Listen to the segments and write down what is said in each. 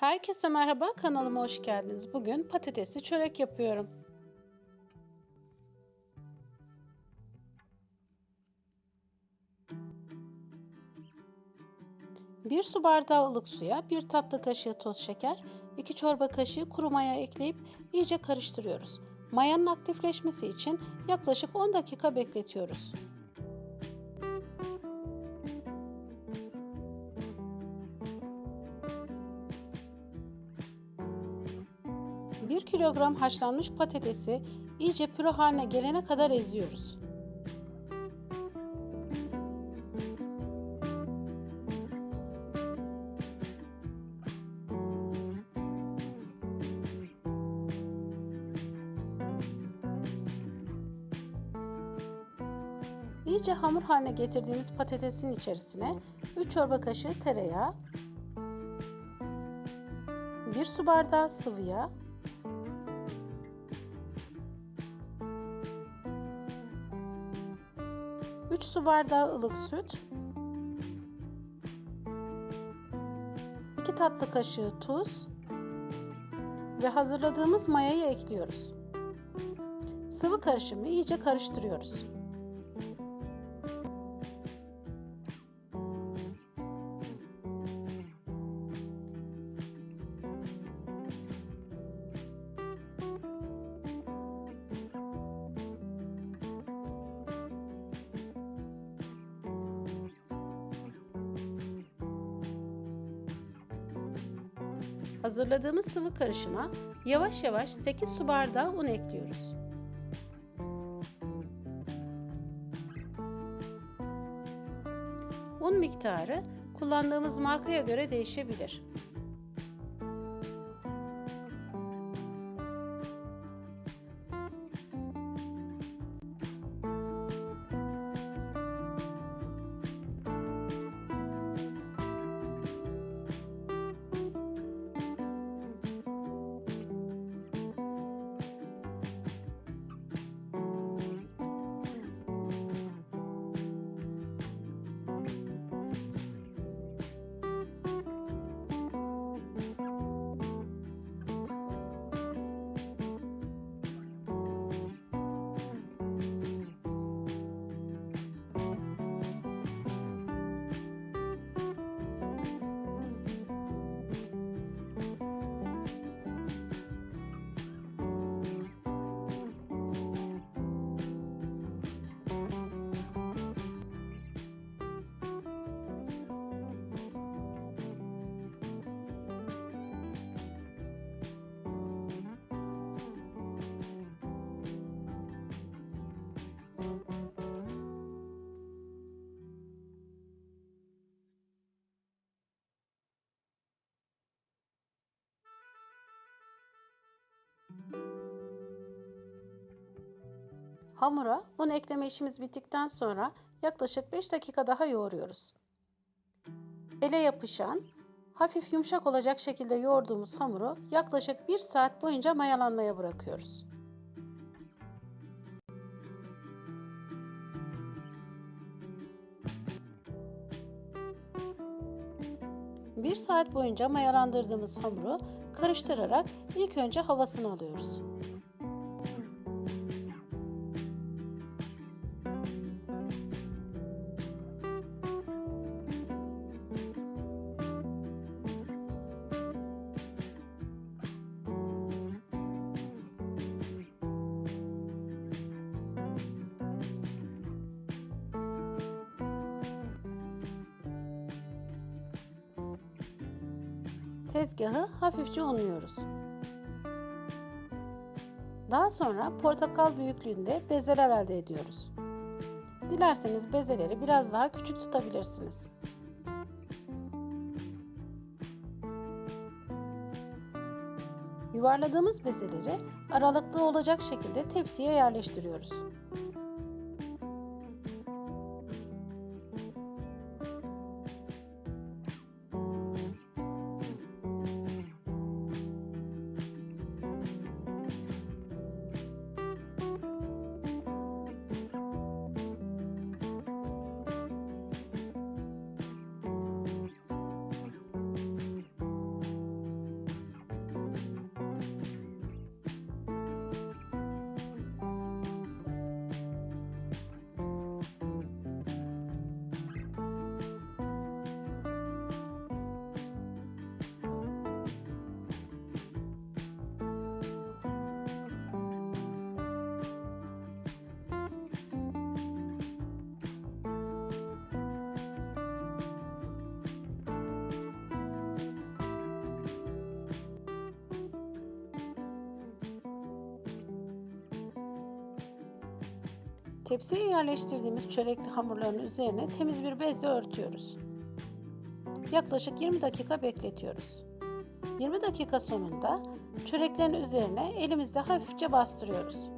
Herkese merhaba, kanalıma hoş geldiniz. Bugün patatesli çörek yapıyorum. Bir su bardağı ılık suya bir tatlı kaşığı toz şeker, iki çorba kaşığı kuru maya ekleyip iyice karıştırıyoruz. Mayanın aktifleşmesi için yaklaşık 10 dakika bekletiyoruz. 1 kilogram haşlanmış patatesi iyice püre haline gelene kadar eziyoruz. İyice hamur haline getirdiğimiz patatesin içerisine 3 çorba kaşığı tereyağı, 1 su bardağı sıvı yağ, 3 su bardağı ılık süt, 2 tatlı kaşığı tuz ve hazırladığımız mayayı ekliyoruz. Sıvı karışımı iyice karıştırıyoruz. Hazırladığımız sıvı karışıma yavaş yavaş 8 su bardağı un ekliyoruz. Un miktarı kullandığımız markaya göre değişebilir. Hamura un ekleme işimiz bittikten sonra yaklaşık 5 dakika daha yoğuruyoruz. Ele yapışan, hafif yumuşak olacak şekilde yoğurduğumuz hamuru yaklaşık 1 saat boyunca mayalanmaya bırakıyoruz. Bir saat boyunca mayalandırdığımız hamuru karıştırarak ilk önce havasını alıyoruz. Tezgahı hafifçe unluyoruz. Daha sonra portakal büyüklüğünde bezeler elde ediyoruz. Dilerseniz bezeleri biraz daha küçük tutabilirsiniz. Yuvarladığımız bezeleri aralıklı olacak şekilde tepsiye yerleştiriyoruz. Tepsiye yerleştirdiğimiz çörekli hamurların üzerine temiz bir bezle örtüyoruz. Yaklaşık 20 dakika bekletiyoruz. 20 dakika sonunda çöreklerin üzerine elimizle hafifçe bastırıyoruz.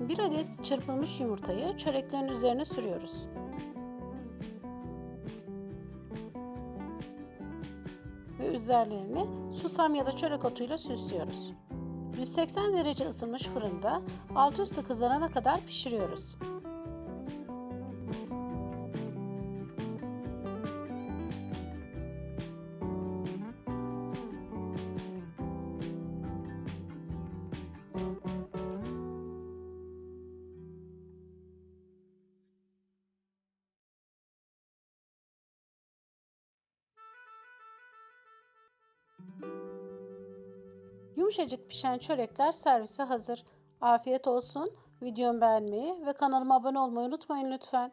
Bir adet çırpılmış yumurtayı çöreklerin üzerine sürüyoruz. Ve üzerlerini susam ya da çörek otuyla süslüyoruz. 180 derece ısınmış fırında alt üstü kızarana kadar pişiriyoruz. Yumuşacık pişen çörekler servise hazır. Afiyet olsun. Videomu beğenmeyi ve kanalıma abone olmayı unutmayın lütfen.